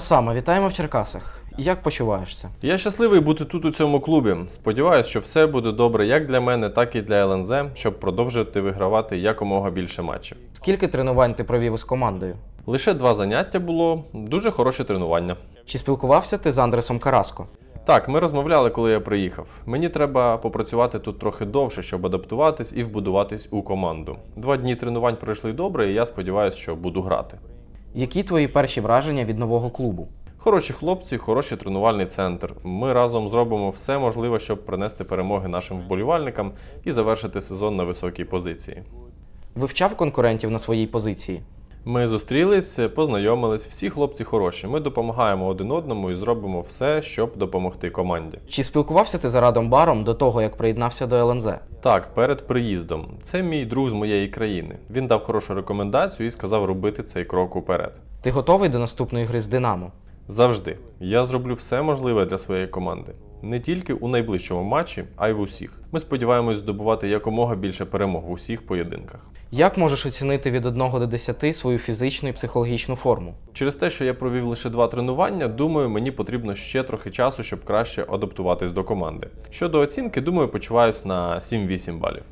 Осама, вітаємо в Черкасах. Як почуваєшся? Я щасливий бути тут у цьому клубі. Сподіваюсь, що все буде добре як для мене, так і для ЛНЗ, щоб продовжувати вигравати якомога більше матчів. Скільки тренувань ти провів із командою? Лише два заняття було, дуже хороше тренування. Чи спілкувався ти з Андресом Караско? Так, ми розмовляли, коли я приїхав. Мені треба попрацювати тут трохи довше, щоб адаптуватись і вбудуватись у команду. Два дні тренувань пройшли добре, і я сподіваюся, що буду грати. Які твої перші враження від нового клубу? Хороші хлопці, хороший тренувальний центр. Ми разом зробимо все можливе, щоб принести перемоги нашим вболівальникам і завершити сезон на високій позиції. Вивчав конкурентів на своїй позиції? Ми зустрілись, познайомились, всі хлопці хороші. Ми допомагаємо один одному і зробимо все, щоб допомогти команді. Чи спілкувався ти з Радом Баром до того, як приєднався до ЛНЗ? Так, перед приїздом. Це мій друг з моєї країни. Він дав хорошу рекомендацію і сказав робити цей крок уперед. Ти готовий до наступної гри з Динамо? Завжди. Я зроблю все можливе для своєї команди. Не тільки у найближчому матчі, а й в усіх. Ми сподіваємось здобувати якомога більше перемог в усіх поєдинках. Як можеш оцінити від 1 до 10 свою фізичну і психологічну форму? Через те, що я провів лише два тренування, думаю, мені потрібно ще трохи часу, щоб краще адаптуватись до команди. Щодо оцінки, думаю, почуваюсь на 7-8 балів.